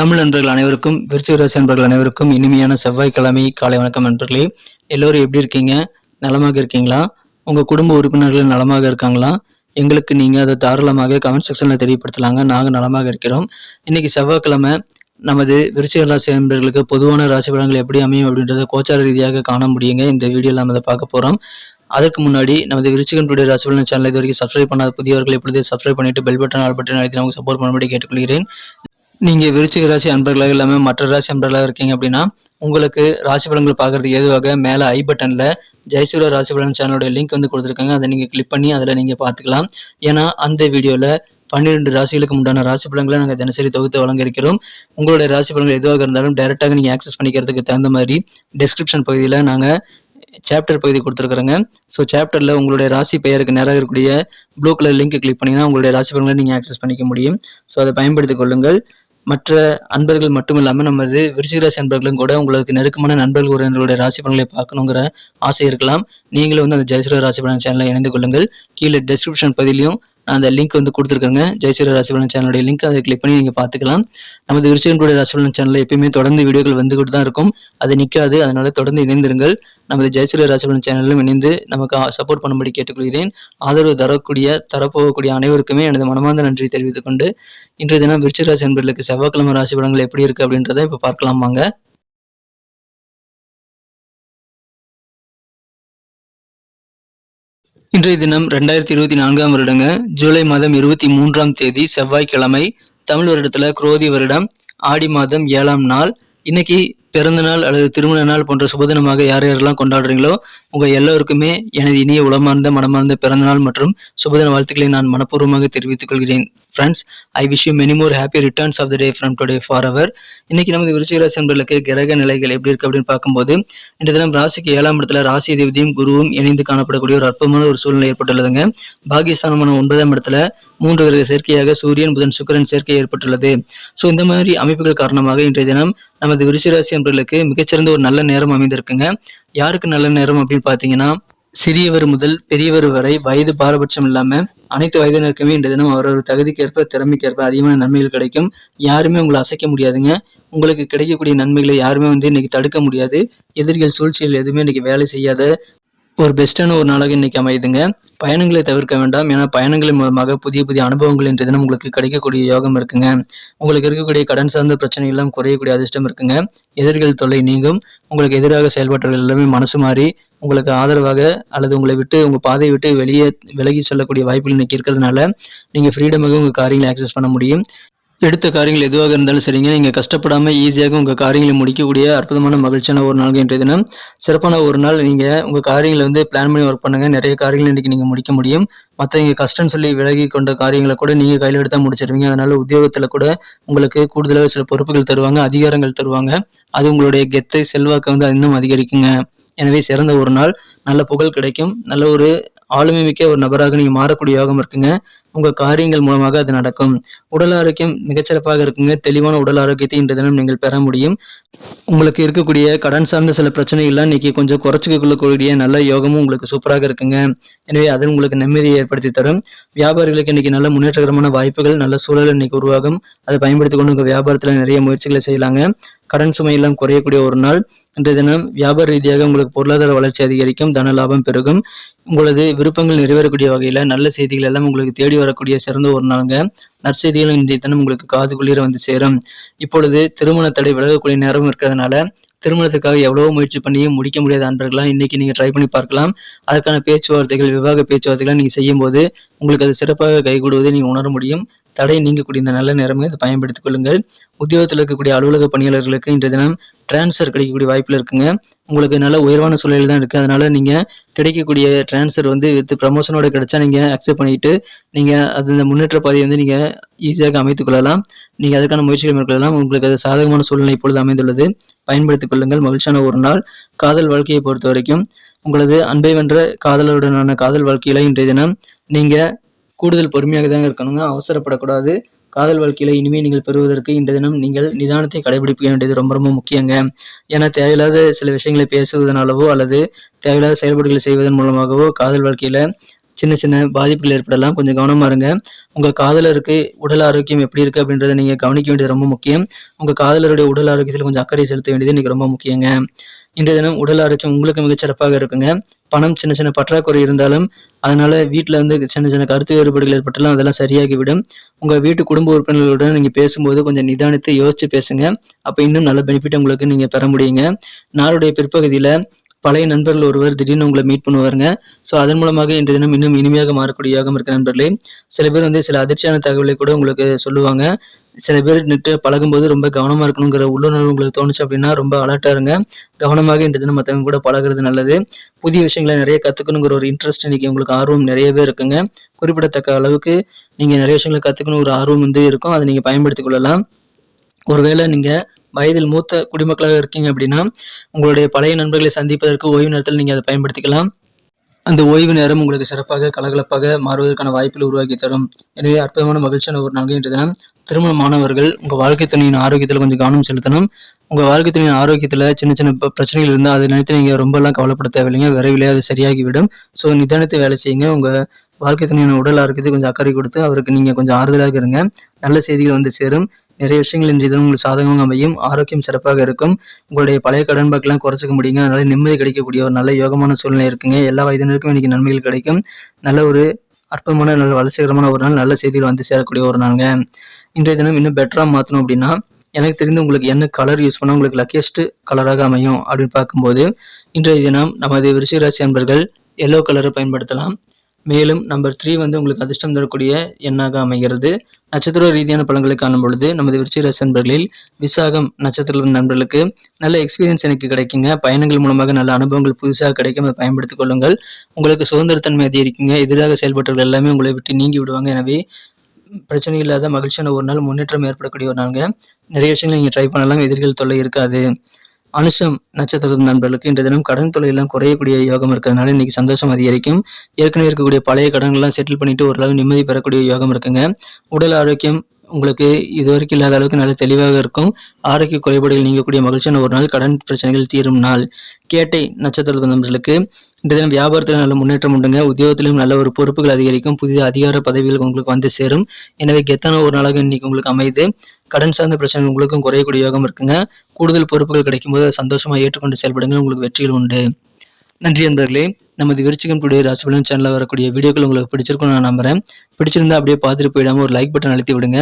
தமிழ் நண்பர்கள் அனைவருக்கும் விருச்சிக ராசி நண்பர்கள் அனைவருக்கும் இனிமையான செவ்வாய்க்கிழமை காலை வணக்கம் நண்பர்களே. எல்லோரும் எப்படி இருக்கீங்க? நலமாக இருக்கீங்களா? உங்கள் குடும்ப உறுப்பினர்கள் நலமாக இருக்காங்களா? எங்களுக்கு நீங்கள் அதை தாராளமாக கமெண்ட் செக்ஷனில் தெரியப்படுத்தலாங்க. நாங்கள் நலமாக இருக்கிறோம். இன்னைக்கு செவ்வாய்க்கிழமை. நமது விருச்சிக ராசி நண்பர்களுக்கு பொதுவான ராசி பலன்கள் எப்படி அமையும் அப்படின்றத கோச்சார ரீதியாக காண முடியுங்க. இந்த வீடியோவில் நம்ம அதை பார்க்க போகிறோம் அதற்கு முன்னாடி நமது விருச்சிகன்புடைய ராசி பலன் சேனல் இது வரைக்கும் சப்ஸ்கிரைப் பண்ணாத புதியவர்கள் எப்படி சப்ஸ்கிரைப் பண்ணிட்டு பெல் பட்டன் ஆல் பட்டன் அழுத்தி நமக்கு சப்போர்ட் பண்ணும்படி கேட்டுக்கொள்கிறேன். நீங்க விருச்சிக ராசி அன்பர்களாக இல்லாம மற்ற ராசி அன்பர்களாக இருக்கீங்க அப்படின்னா உங்களுக்கு ராசி பலன்கள் பார்க்கறதுக்கு ஏதுவாக மேல ஐ பட்டன்ல ஜெயசூர ராசி பலன் சேனலோட லிங்க் வந்து கொடுத்துருக்காங்க. அதை நீங்க கிளிக் பண்ணி அதில் நீங்க பார்த்துக்கலாம். ஏன்னா அந்த வீடியோல பன்னிரெண்டு ராசிகளுக்கு உண்டான ராசி பலன்களை நாங்கள் தினசரி தொகுத்து வழங்கியிருக்கிறோம் உங்களுடைய ராசி பலன்கள் எதுவாக இருந்தாலும் டைரெக்டாக நீங்கள் ஆக்சஸ் பண்ணிக்கிறதுக்கு தகுந்த மாதிரி டெஸ்கிரிப்ஷன் பகுதியில் நாங்கள் சாப்டர் பகுதி கொடுத்துருக்குறோங்க. ஸோ சாப்டரில் உங்களுடைய ராசி பெயருக்கு நேராக இருக்கக்கூடிய ப்ளூ கலர் லிங்க் கிளிக் பண்ணிங்கன்னா உங்களுடைய ராசி பலன்களை நீங்கள் ஆக்சஸ் பண்ணிக்க முடியும். ஸோ அதை பயன்படுத்திக் கொள்ளுங்கள். மற்ற அன்பர்கள் மட்டும் இல்லாமல் நமது விருச்சிகராசி அன்பர்களும் கூட உங்களுக்கு நெருக்கமான நண்பர்கள் உறவினர்களுடைய ராசி பலன்களை பார்க்கணுங்கிற ஆசை இருக்கலாம். நீங்களும் வந்து அந்த ஜெயசுர ராசி பலன் சேனலில் இணைந்து கொள்ளுங்கள். கீழே டிஸ்கிரிப்ஷன் பதிலையும் அந்த லிங்க் வந்து கொடுத்துருக்கேங்க. ஜெயசூரிய ராசிபலன் சேனலுடைய லிங்க் அதை கிளிக் பண்ணி நீங்கள் பார்த்துக்கலாம். நமது விருச்சிகனுடைய ராசிபலன் சேனலில் எப்பயுமே தொடர்ந்து வீடியோக்கள் வந்துகிட்டு தான் இருக்கும். அது நிற்காது அதனால தொடர்ந்து இணைந்திருங்கள். நமது ஜெயசூரிய ராசிபலன் சேனலிலும் இணைந்து நமக்கு சப்போர்ட் பண்ணும்படி கேட்டுக்கொள்கிறேன். ஆதரவு தரக்கூடிய தரப்போகக்கூடிய அனைவருக்குமே எனது மனமார்ந்த நன்றி தெரிவித்துக் கொண்டு இன்றைய தினம் விருச்சிக ராசி என்பர்களுக்கு செவ்வாய்க்கிழமை ராசி பலன்கள் எப்படி இருக்குது அப்படின்றத இப்போ பார்க்கலாமாங்க இன்றைய தினம் ரெண்டாயிரத்தி இருபத்தி நான்காம் வருடங்க ஜூலை மாதம் இருபத்தி மூன்றாம் தேதி செவ்வாய்க்கிழமை தமிழ் வருடத்துல குரோதி வருடம் ஆடி மாதம் ஏழாம் நாள். இன்னைக்கு பிறந்த நாள் அல்லது திருமண நாள் போன்ற சுபதினமாக யார் யாரெல்லாம் கொண்டாடுறீங்களோ உங்கள் எல்லோருக்குமே எனது இனிய உளமார்ந்த மனமார்ந்த பிறந்த நாள் மற்றும் சுபதின வாழ்த்துக்களை நான் மனப்பூர்வமாக தெரிவித்துக் கொள்கிறேன். Friends I wish you many more happy returns of the day from today for our இன்னைக்கு நமது விருச்சிகராசி என்பர்களுக்கு கிரக நிலைகள் எப்படி இருக்கு அப்படின்னு பார்க்கும்போது இந்த தினம் ராசிக்கு ஏழாம் இடத்துல ராசி தேவதியும் குருவும் இணைந்து காணப்படக்கூடிய ஒரு அற்புதமான ஒரு சூழ்நிலை ஏற்பட்டுள்ளதுங்க. பாகிஸ்தானமான ஒன்பதாம் இடத்துல மூன்று கிரக சேர்க்கையாக சூரியன் புதன் சுக்கிரன் சேர்க்கை ஏற்பட்டுள்ளது. ஸோ இந்த மாதிரி அமைப்புகள் காரணமாக இன்றைய தினம் நமது விருச்சிகராசி என்பர்களுக்கு மிகச்சிறந்த ஒரு நல்ல நேரம் அமைந்திருக்குங்க. யாருக்கு நல்ல நேரம் அப்படின்னு பார்த்தீங்கன்னா சிறியவர் முதல் பெரியவர் வரை வயது பாரபட்சம் இல்லாம அனைத்து வயதினருக்குமே இந்த தினம் அவரவர் தகுதிக்கேற்ப திறமைக்கேற்ப அதிகமான நன்மைகள் கிடைக்கும். யாருமே உங்களை அசைக்க முடியாதுங்க. உங்களுக்கு கிடைக்கக்கூடிய நன்மைகளை யாருமே வந்து இன்னைக்கு தடுக்க முடியாது. எதிரிகள் சூழ்ச்சிகள் எதுவுமே இன்னைக்கு வேலை செய்யாத ஒரு பெஸ்ட்டான ஒரு நாளாக இன்னைக்கு அமையுதுங்க. பயணங்களை தவிர்க்க வேண்டாம். ஏன்னா பயணங்களின் மூலமாக புதிய புதிய அனுபவங்கள் என்ற தினம் உங்களுக்கு கிடைக்கக்கூடிய யோகம் இருக்குங்க. உங்களுக்கு இருக்கக்கூடிய கடன் சார்ந்த பிரச்சனை எல்லாம் குறையக்கூடிய அதிர்ஷ்டம் இருக்குங்க. எதிர்கள் தொல்லை நீங்கும். உங்களுக்கு எதிராக செயல்பட்டவர்கள் எல்லாமே மனசு மாறி உங்களுக்கு ஆதரவாக அல்லது உங்களை விட்டு உங்கள் பாதையை விட்டு வெளியே விலகி செல்லக்கூடிய வாய்ப்புகள் இன்னைக்கு இருக்கிறதுனால நீங்கள் ஃப்ரீடமாக உங்கள் காரியங்களை ஆக்சஸ் பண்ண முடியும். எடுத்த காரியங்கள் எதுவாக இருந்தாலும் சரிங்க. நீங்கள் கஷ்டப்படாமல் ஈஸியாக உங்கள் காரியங்களை முடிக்கக்கூடிய அற்புதமான மகிழ்ச்சியான ஒரு நாள் இன்றைய தினம். சிறப்பான ஒரு நாள். நீங்கள் உங்கள் காரியங்களை வந்து பிளான் பண்ணி ஒர்க் பண்ணுங்கள் நிறைய காரியங்கள் இன்றைக்கி நீங்கள் முடிக்க முடியும். மற்றவங்க கஷ்டம்னு சொல்லி விலகி கொண்ட காரியங்களை கூட நீங்கள் கையில் எடுத்தால் முடிச்சிருவீங்க. அதனால் உத்தியோகத்தில் கூட உங்களுக்கு கூடுதலாக சில பொறுப்புகள் தருவாங்க. அதிகாரங்கள் தருவாங்க. அது உங்களுடைய கெத்தை செல்வாக்கை வந்து இன்னும் அதிகரிக்குங்க. எனவே சிறந்த ஒரு நாள். நல்ல புகழ் கிடைக்கும். நல்ல ஒரு ஆளுமை மிக்க ஒரு நபராக நீங்கள் மாறக்கூடிய யோகம் இருக்குங்க. உங்கள் காரியங்கள் மூலமாக அது நடக்கும். உடல் ஆரோக்கியம் மிகச்சிறப்பாக இருக்குங்க. தெளிவான உடல் ஆரோக்கியத்தை இன்று தினம் நீங்கள் பெற முடியும். உங்களுக்கு இருக்கக்கூடிய கடன் சார்ந்த சில பிரச்சனைகள்லாம் இன்னைக்கு கொஞ்சம் குறைச்சிக்க கொள்ளக்கூடிய நல்ல யோகமும் உங்களுக்கு சூப்பராக இருக்குங்க. எனவே அது உங்களுக்கு நிம்மதியை ஏற்படுத்தி தரும். வியாபாரிகளுக்கு இன்னைக்கு நல்ல முன்னேற்றகரமான வாய்ப்புகள் நல்ல சூழல் இன்னைக்கு உருவாகும். அதை பயன்படுத்தி கொண்டு உங்கள் வியாபாரத்தில் நிறைய முயற்சிகளை செய்யலாங்க. கடன் சுமையெல்லாம் குறையக்கூடிய ஒரு நாள். இன்றைய தினம் வியாபார ரீதியாக உங்களுக்கு பொருளாதார வளர்ச்சி அதிகரிக்கும் தன லாபம் பெருகும். உங்களது விருப்பங்கள் நிறைவேறக்கூடிய வகையில் நல்ல செய்திகள் எல்லாம் உங்களுக்கு தேடி வரக்கூடிய சிறந்த ஒரு நாளுங்க. நற்செய்திகளும் இன்றைய தினம் உங்களுக்கு காது குளிர வந்து சேரும். இப்பொழுது திருமண தடை விலகக்கூடிய நேரம் இருக்கிறதுனால திருமணத்துக்காக எவ்வளவோ முயற்சி பண்ணியும் முடிக்க முடியாத அன்பர்களாம் இன்னைக்கு நீங்க ட்ரை பண்ணி பார்க்கலாம். அதற்கான பேச்சுவார்த்தைகள் விவாக பேச்சுவார்த்தைகள் நீங்க செய்யும் போது உங்களுக்கு அது சிறப்பாக கைகூடுவதை நீங்க உணர முடியும். தடை நீங்கக்கூடிய இந்த நல்ல நேரமே இதை பயன்படுத்திக் கொள்ளுங்கள். உத்தியோகத்தில் இருக்கக்கூடிய அலுவலக பணியாளர்களுக்கு இன்றைய தினம் டிரான்ஸ்ஃபர் கிடைக்கக்கூடிய வாய்ப்பில் இருக்குங்க. உங்களுக்கு நல்ல உயர்வான சூழலில் தான் இருக்குது அதனால் நீங்கள் கிடைக்கக்கூடிய டிரான்ஸ்ஃபர் வந்து வித் ப்ரமோஷனோட கிடைச்சா நீங்கள் அக்செப்ட் பண்ணிட்டு நீங்கள் அது இந்த முன்னேற்ற பாதையை வந்து நீங்கள் ஈஸியாக அமைத்துக் கொள்ளலாம். நீங்கள் அதுக்கான முயற்சிகள் மேற்கொள்ளலாம். உங்களுக்கு அது சாதகமான சூழ்நிலை இப்பொழுது அமைந்துள்ளது. பயன்படுத்திக் கொள்ளுங்கள். மகிழ்ச்சியான ஒரு நாள். காதல் வாழ்க்கையை பொறுத்த வரைக்கும் உங்களது அன்பை வென்ற காதலருடனான காதல் வாழ்க்கையில இன்றைய தினம் நீங்கள் கூடுதல் பொறுமையாக தாங்க இருக்கணுங்க. அவசரப்படக்கூடாது. காதல் வாழ்க்கையில் இனிமேல் நீங்கள் பெறுவதற்கு இந்த தினம் நீங்கள் நிதானத்தை கடைபிடிக்க வேண்டியது ரொம்ப ரொம்ப முக்கியங்க. ஏன்னா தேவையில்லாத சில விஷயங்களை பேசுவதனாலவோ அல்லது தேவையில்லாத செயல்பாடுகளை செய்வதன் மூலமாகவோ காதல் வாழ்க்கையில் சின்ன சின்ன பாதிப்புகள் ஏற்படலாம். கொஞ்சம் கவனமாக இருங்க. உங்கள் காதலருக்கு உடல் ஆரோக்கியம் எப்படி இருக்குது அப்படின்றத நீங்கள் கவனிக்க வேண்டியது ரொம்ப முக்கியம். உங்கள் காதலருடைய உடல் ஆரோக்கியத்தில் கொஞ்சம் அக்கறை செலுத்த வேண்டியது இன்றைக்கி ரொம்ப முக்கியங்க. இன்றைய தினம் உடல் ஆரோக்கியம் உங்களுக்கு மிகச்சிறப்பாக இருக்குங்க. பணம் சின்ன சின்ன பற்றாக்குறை இருந்தாலும் அதனால் வீட்டில் வந்து சின்ன சின்ன கருத்து வேறுபாடுகள் ஏற்பட்டாலும் அதெல்லாம் சரியாகிவிடும். உங்கள் வீட்டு குடும்ப உறுப்பினர்களுடன் நீங்கள் பேசும்போது கொஞ்சம் நிதானித்து யோசித்து பேசுங்க. அப்போ இன்னும் நல்ல பெனிஃபிட் உங்களுக்கு நீங்கள் பெற முடியுங்க. நாளுடைய பிற்பகுதியில் பழைய நண்பர்கள் ஒருவர் திடீர்னு உங்களை மீட் பண்ணுவாருங்க. ஸோ அதன் மூலமாக இன்றைய தினம் இன்னும் இனிமையாக மாறக்கூடிய யோகம் இருக்க நண்பர்களே. சில பேர் வந்து சில அதிர்ச்சியான தகவலை கூட உங்களுக்கு சொல்லுவாங்க. சில பேர் நிட்டு பழகும்போது ரொம்ப கவனமாக இருக்கணுங்கிற உள்ளுணர்வு உங்களுக்கு தோணுச்சு அப்படின்னா ரொம்ப அலர்ட்டாக இருங்க. கவனமாக இன்று தினம் மற்றவங்க கூட பழகுறது நல்லது. புதிய விஷயங்களை நிறைய கற்றுக்கணுங்கிற ஒரு இன்ட்ரெஸ்ட் இன்னைக்கு உங்களுக்கு ஆர்வம் நிறையவே இருக்குங்க. குறிப்பிடத்தக்க அளவுக்கு நீங்கள் நிறைய விஷயங்களை கற்றுக்கணும் ஒரு ஆர்வம் வந்து இருக்கும். அதை நீங்கள் பயன்படுத்திக் கொள்ளலாம். ஒருவேளை நீங்கள் வயதில் மூத்த குடிமக்களாக இருக்கீங்க அப்படின்னா உங்களுடைய பழைய நண்பர்களை சந்திப்பதற்கு ஓய்வு நேரத்தில் நீங்கள் அதை பயன்படுத்திக்கலாம். அந்த ஓய்வு நேரம் உங்களுக்கு சிறப்பாக கலகலப்பாக மாறுவதற்கான வாய்ப்புகள் உருவாக்கி தரும். எனவே அற்புதமான மகிழ்ச்சியான ஒரு நாள் இன்று தினம். திருமணமானவர்கள் உங்கள் வாழ்க்கை துணையின் ஆரோக்கியத்தில் கொஞ்சம் கவனம் செலுத்தணும். உங்கள் வாழ்க்கை துணையின் ஆரோக்கியத்தில் சின்ன சின்ன பிரச்சனைகள் இருந்தால் அதை நினைத்து நீங்கள் ரொம்பலாம் கவலைப்பட தேவையில்லைங்க. விரைவிலே அது சரியாகிவிடும். ஸோ நிதானத்தை வேலை செய்யுங்க. உங்கள் வாழ்க்கை துணையின் உடல் ஆரோக்கியத்தை கொஞ்சம் அக்கறை கொடுத்து அவருக்கு நீங்கள் கொஞ்சம் ஆறுதலாக இருங்க. நல்ல செய்திகள் வந்து சேரும். நிறைய விஷயங்கள் இன்றைய தினம் உங்களுக்கு சாதகமாக அமையும். ஆரோக்கியம் சிறப்பாக இருக்கும். உங்களுடைய பழைய கடன் பாக்கெல்லாம் குறைச்சிக்க முடியுங்க. அதனால நிம்மதி கிடைக்கக்கூடிய ஒரு நல்ல யோகமான சூழ்நிலை இருக்குங்க. எல்லா வயதினருக்கும் இன்னைக்கு நன்மைகள் கிடைக்கும். நல்ல ஒரு அற்புதமான நல்ல வளர்ச்சிகரமான ஒரு நாள் நல்ல செய்திகள் வந்து சேரக்கூடிய ஒரு நாளுங்க. இன்றைய தினம் இன்னும் பெட்டராக மாற்றணும் அப்படின்னா எனக்கு தெரிந்து உங்களுக்கு என்ன கலர் யூஸ் பண்ணால் உங்களுக்கு லக்கியஸ்ட் கலராக அமையும் அப்படின்னு பார்க்கும்போது இன்றைய தினம் நமது விருச்சிகராசி அன்பர்கள் எல்லோ கலரை பயன்படுத்தலாம். மேலும் நம்பர் த்ரீ வந்து உங்களுக்கு அதிர்ஷ்டம் தரக்கூடிய எண்ணாக அமைகிறது. நட்சத்திர ரீதியான பலன்களை காணும் பொழுது நமது விருச்சிக நண்பர்களில் விசாகம் நட்சத்திர நண்பர்களுக்கு நல்ல எக்ஸ்பீரியன்ஸ் எனக்கு கிடைக்குங்க. பயணங்கள் மூலமாக நல்ல அனுபவங்கள் புதுசாக கிடைக்கும். அதை பயன்படுத்திக் கொள்ளுங்கள். உங்களுக்கு சுதந்திரத்தன்மை அதிகரிக்குங்க. எதிராக செயல்பட்டவர்கள் எல்லாமே உங்களை விட்டு நீங்கி விடுவாங்க. எனவே பிரச்சனை இல்லாத மகிழ்ச்சியான ஒரு நாள் முன்னேற்றம் ஏற்படக்கூடிய ஒரு நாளுங்க. நிறைய விஷயங்கள் நீங்கள் ட்ரை பண்ணலாம் எதிர்கள் தொல்லை இருக்காது. அனுஷம் நட்சத்திரம் நண்பர்களுக்கு இன்றைய தினம் கடன் தொழிலெல்லாம் குறையக்கூடிய யோகம் இருக்கிறதுனால இன்னைக்கு சந்தோஷம் அதிகரிக்கும். ஏற்கனவே இருக்கக்கூடிய பழைய கடன்கள்லாம் செட்டில் பண்ணிட்டு ஓரளவு நிம்மதி பெறக்கூடிய யோகம் இருக்குங்க. உடல் ஆரோக்கியம் உங்களுக்கு இது வரைக்கும் இல்லாத அளவுக்கு நல்ல தெளிவாக இருக்கும். ஆரோக்கிய குறைபாடுகள் நீங்கக்கூடிய மகிழ்ச்சியான ஒரு நாள் கடன் பிரச்சனைகள் தீரும் நாள். கேட்டை நட்சத்திர நண்பர்களுக்கு இந்த தினம் வியாபாரத்தில் நல்ல முன்னேற்றம் உண்டுங்க. உத்தியோகத்திலும் நல்ல ஒரு பொறுப்புகள் அதிகரிக்கும். புதிய அதிகார பதவிகள் உங்களுக்கு வந்து சேரும். எனவே கெத்தான ஒரு நாளாக இன்னைக்கு உங்களுக்கு அமைது கடன் சார்ந்த பிரச்சனை உங்களுக்கும் குறையக்கூடிய யோகம் இருக்குங்க. கூடுதல் பொறுப்புகள் கிடைக்கும்போது சந்தோஷமாக ஏற்றுக்கொண்டு செயல்படுங்க உங்களுக்கு வெற்றிகள் உண்டு. நன்றி நண்பர்களே நமது விருச்சிகம் டுடே ராசிபலன் சேனலில் வரக்கூடிய வீடியோக்கள் உங்களுக்கு பிடிச்சிருக்கும் நான் நம்புறேன். பிடிச்சிருந்தா அப்படியே பார்த்துட்டு போயிடாம ஒரு லைக் பட்டன் அழுத்தி விடுங்க.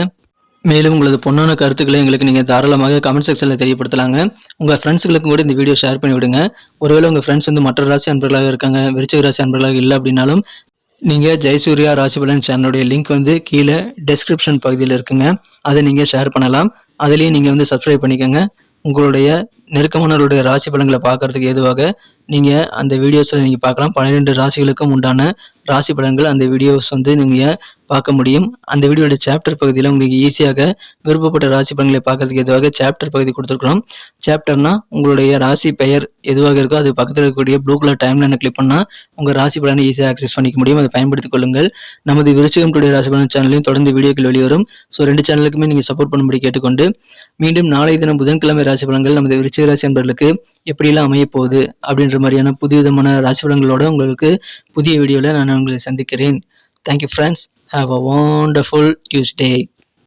மேலும் உங்களது பொண்ணான கருத்துக்களை எங்களுக்கு நீங்கள் தாராளமாக கமெண்ட் செக்ஷனில் தெரியப்படுத்தலாங்க. உங்கள் ஃப்ரெண்ட்ஸுகளுக்கும் கூட இந்த வீடியோ ஷேர் பண்ணி விடுங்க. ஒருவேளை உங்கள் ஃப்ரெண்ட்ஸ் வந்து மற்ற ராசி அன்பர்களாக இருக்காங்க விருச்சிக ராசி அன்பர்களாக இல்லை அப்படின்னாலும் நீங்கள் ஜெயசூர்யா ராசிபலன் சேனலுடைய லிங்க் வந்து கீழே டெஸ்கிரிப்ஷன் பகுதியில் இருக்குங்க. அதை நீங்கள் ஷேர் பண்ணலாம். அதுலேயும் நீங்கள் வந்து சப்ஸ்கிரைப் பண்ணிக்கோங்க. உங்களுடைய நெருக்கமானவருடைய ராசி பலன்களை பார்க்கறதுக்கு ஏதுவாக நீங்கள் அந்த வீடியோஸில் நீங்கள் பார்க்கலாம். பன்னிரெண்டு ராசிகளுக்கும் உண்டான ராசி பலன்கள் அந்த வீடியோஸ் வந்து நீங்கள் பார்க்க முடியும். அந்த வீடியோட சாப்டர் பகுதியில் உங்களுக்கு ஈஸியாக விருப்பப்பட்ட ராசி பலன்களை பார்க்கறதுக்கு எதுவாக சாப்டர் பகுதி கொடுத்துருக்குறோம். சாப்டர்னா உங்களுடைய ராசி பெயர் எதுவாக இருக்கோ அது பக்கத்தில் இருக்கக்கூடிய ப்ளூ கலர் டைம்லைனை கிளிக் பண்ணால் உங்கள் ராசி பலனை ஈஸியாக ஆக்சஸ் பண்ணிக்க முடியும். அதை பயன்படுத்திக் கொள்ளுங்கள். நமது விருச்சிகம் டுடே ராசி பலன் சேனலையும் தொடர்ந்து வீடியோக்கள் வெளிவரும். ஸோ ரெண்டு சேனலுக்குமே நீங்கள் சப்போர்ட் பண்ணும்படி கேட்டுக்கொண்டு மீண்டும் நாளை தினம் புதன்கிழமை ராசி பலன்கள் நமது விருச்சிக ராசி என்பவர்களுக்கு எப்படிலாம் அமையப்போகுது அப்படின்ற அப்படின்ற மாதிரியான புது விதமான ராசிபலங்களோட உங்களுக்கு புதிய வீடியோவில் நான் உங்களை சந்திக்கிறேன். Thank you friends have a wonderful Tuesday